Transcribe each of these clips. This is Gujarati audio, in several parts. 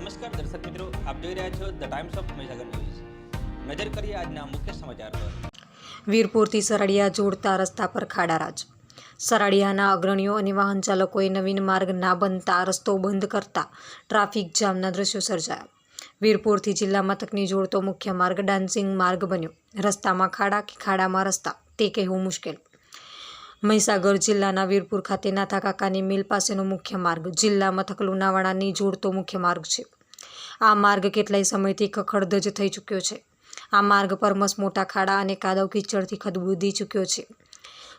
નમસ્કાર દર્શક મિત્રો, આપ જોઈ રહ્યા છો the Times of Mahisagar news નજર કરીએ આજના મુખ્ય સમાચાર પર. વીરપુરથી સરળિયા જોડતા રસ્તા પર ખાડારાજ સરાડિયાના અગ્રણીઓ અને વાહન ચાલકોએ નવીન માર્ગ ના બનતા રસ્તો બંધ કરતા ટ્રાફિક જામના દ્રશ્યો સર્જાયા. વીરપુરથી જિલ્લા મથકની જોડતો મુખ્ય માર્ગ ડાન્સિંગ માર્ગ બન્યો. રસ્તામાં ખાડા કે ખાડામાં રસ્તા, તે કહેવું મુશ્કેલ. મહીસાગર જિલ્લાના વીરપુર ખાતે નાથાકાકાની મિલ પાસેનો મુખ્ય માર્ગ, જિલ્લા મથક લુણાવાડાની જોડતો મુખ્ય માર્ગ છે. આ માર્ગ કેટલાય સમયથી ખખડધજ થઈ ચૂક્યો છે. આ માર્ગ પર મસમોટા ખાડા અને કાદવ કીચડથી ખદબૂદી ચૂક્યો છે.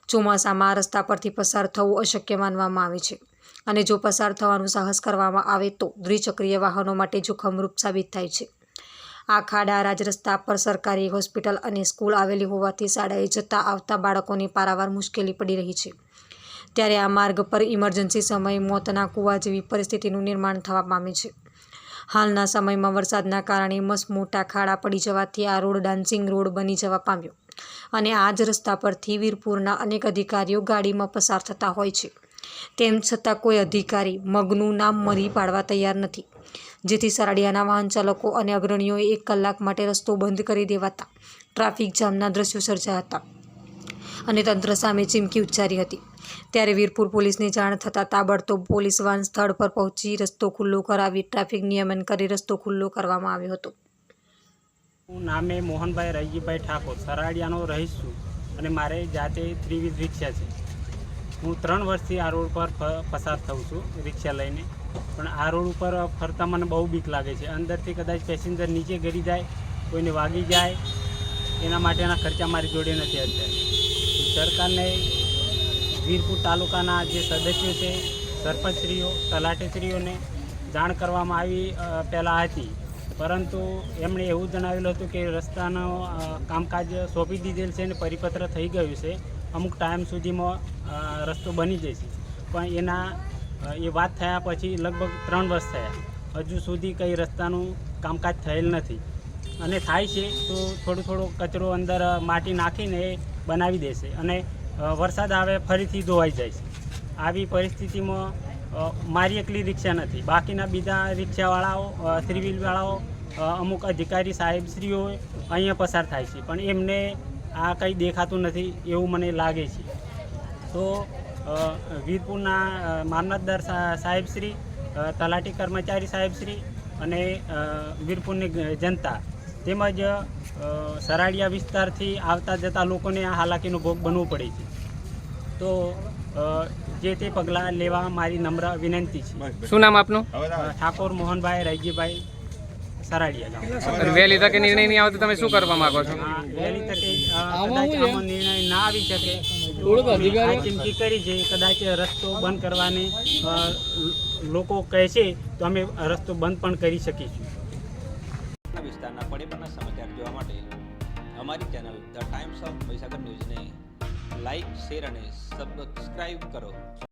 ચોમાસામાં રસ્તા પરથી પસાર થવું અશક્ય માનવામાં આવે છે અને જો પસાર થવાનું સાહસ કરવામાં આવે તો દ્વિચક્રીય વાહનો માટે જોખમરૂપ સાબિત થાય છે. આ ખાડા રાજ રસ્તા પર સરકારી હોસ્પિટલ અને સ્કૂલ આવેલી હોવાથી શાળાએ જતા આવતા બાળકોને પારાવાર મુશ્કેલી પડી રહી છે. ત્યારે આ માર્ગ પર ઇમરજન્સી સમયે મોતના કૂવા જેવી પરિસ્થિતિનું નિર્માણ થવા પામે છે. હાલના સમયમાં વરસાદના કારણે મસમોટા ખાડા પડી જવાથી આ રોડ ડાન્સિંગ રોડ બની જવા પામ્યો અને આ જ રસ્તા પરથી વીરપુરના અનેક અધિકારીઓ ગાડીમાં પસાર થતા હોય છે. તેમ છતાં કોઈ અધિકારી મગનું નામ મરી પાડવા તૈયાર નથી. જેથી સરળિયાના વાહન ચાલકો અને અગ્રણીઓએ એક કલાક માટે રસ્તો બંધ કરી દેવાતા. ટ્રાફિક જામના દ્રશ્યો સર્જાયા હતા અને તંત્ર સામે ચીમકી ઉચ્ચારી હતી. ત્યારે વીરપુર પોલીસને જાણ થતાં તાબડતોબ પોલીસ વાન સ્થળ પર પહોંચી રસ્તો ખુલ્લો કરાવી ટ્રાફિક નિયમન કરી રસ્તો ખુલ્લો કરવામાં આવ્યો હતો. નામે મોહનભાઈ રૈજીભાઈ ઠાકોર, સરાડિયાનો રહીશ છું અને મારે જાતે ત્રિવિધ રિક્ષા છે. હું ત્રણ વર્ષથી આ રોડ પર પસાર થઉં છું, રિક્ષા લઈને. પણ આ રોડ ઉપર ફરતા મને બહુ બીક લાગે છે. અંદરથી કદાચ પેસેન્જર નીચે ગરી જાય, કોઈને વાગી જાય, એના માટેના ખર્ચા મારી જોડે નથી અત્યારે. સરકારને વીરપુર તાલુકાના જે સદસ્યો છે, સરપંચશ્રીઓ, તલાટીશ્રીઓને જાણ કરવામાં આવી પહેલાં હતી. પરંતુ એમણે એવું જણાવેલું હતું કે રસ્તાનો કામકાજ સોંપી દીધેલ છે અને પરિપત્ર થઈ ગયું છે. અમુક ટાઈમ સુધીમાં રસ્તો બની જશે પણ એના એ વાત થયા પછી લગભગ ત્રણ વર્ષ થયા. હજુ સુધી કંઈ રસ્તાનું કામકાજ થયેલ નથી. અને થાય છે તો થોડો થોડો કચરો અંદર માટી નાખીને એ બનાવી દેશે. અને વરસાદ આવે ફરીથી ધોવાઈ જાય છે. આવી પરિસ્થિતિમાં મારી એકલી રિક્ષા નથી. બાકીના બીજા રિક્ષાવાળાઓ થ્રી વ્હીલવાળાઓ અમુક અધિકારી સાહેબશ્રીઓ અહીંયા પસાર થાય છે. પણ એમને આ કંઈ દેખાતું નથી એવું મને લાગે છે. તો વીરપુરના મામલતદાર સાહેબશ્રી તલાટી કર્મચારી સાહેબશ્રી અને વીરપુરની જનતા તેમજ સરાડિયા વિસ્તારથી આવતા જતા લોકોને આ હાલાકીનો ભોગ બનવું પડે છે. તો જે તે પગલાં લેવા મારી નમ્ર વિનંતી છે. શું નામ આપનું? ઠાકોર મોહનભાઈ રૈજીભાઈ. સરાડિયા ગામ વહેલી તકે નિર્ણય નહીં આવે તો તમે શું કરવા માંગો છો? વહેલી તકે આમાં નિર્ણય ના આવી શકે. આ ચીમકી કરી છે કદાચ રસ્તો બંધ કરવાની લોકો કહે છે તો અમે રસ્તો બંધ પણ કરી શકીશું. આ વિસ્તારના પડે પણના સમાચાર જોવા માટે અમારી channel the Times of Mahisagar ન્યૂઝને લાઈક શેર અને સબસ્ક્રાઈબ કરો.